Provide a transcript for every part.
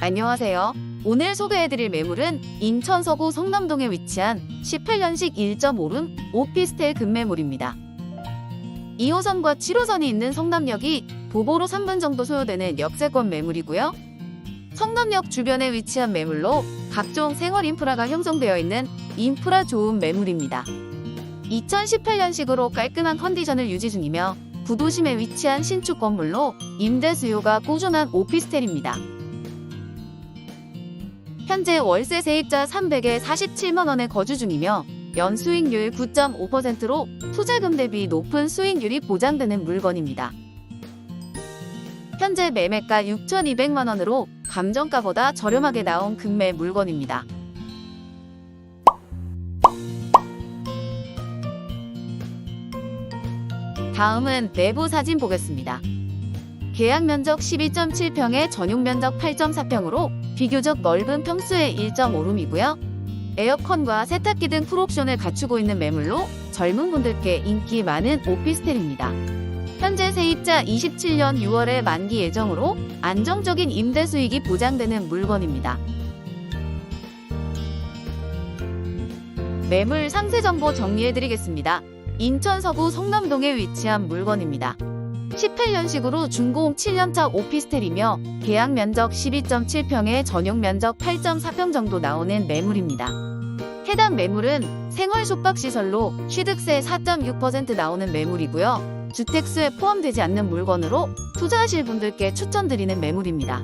안녕하세요. 오늘 소개해드릴 매물은 인천 서구 성남동에 위치한 18년식 1.5룸 오피스텔 급매물입니다. 2호선과 7호선이 있는 성남역이 도보로 3분 정도 소요되는 역세권 매물이고요. 성남역 주변에 위치한 매물로 각종 생활 인프라가 형성되어 있는 인프라 좋은 매물입니다. 2018년식으로 깔끔한 컨디션을 유지 중이며 구도심에 위치한 신축 건물로 임대 수요가 꾸준한 오피스텔입니다. 현재 월세 세입자 300에 47만 원에 거주 중이며 연 수익률 9.5%로 투자금 대비 높은 수익률이 보장되는 물건입니다. 현재 매매가 6,200만 원으로 감정가보다 저렴하게 나온 금매 물건입니다. 다음은 내부 사진 보겠습니다. 계약 면적 12.7평에 전용 면적 8.4평으로 비교적 넓은 평수의 1.5룸이고요. 에어컨과 세탁기 등 풀옵션을 갖추고 있는 매물로 젊은 분들께 인기 많은 오피스텔입니다. 현재 세입자 27년 6월에 만기 예정으로 안정적인 임대 수익이 보장되는 물건입니다. 매물 상세 정보 정리해드리겠습니다. 인천 서구 성남동에 위치한 물건입니다. 18년식으로 준공 7년차 오피스텔이며 계약 면적 12.7평에 전용 면적 8.4평 정도 나오는 매물입니다. 해당 매물은 생활 숙박시설로 취득세 4.6% 나오는 매물이고요. 주택수에 포함되지 않는 물건으로 투자하실 분들께 추천드리는 매물입니다.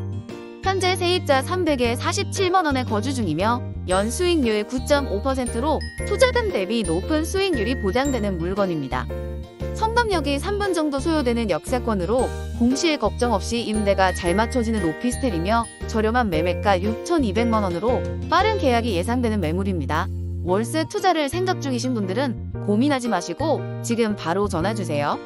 현재 세입자 300에 47만 원에 거주 중이며 연 수익률 9.5%로 투자금 대비 높은 수익률이 보장되는 물건입니다. 성남역이 3분 정도 소요되는 역세권으로 공실 걱정 없이 임대가 잘 맞춰지는 오피스텔이며 저렴한 매매가 6,200만 원으로 빠른 계약이 예상되는 매물입니다. 월세 투자를 생각 중이신 분들은 고민하지 마시고 지금 바로 전화 주세요.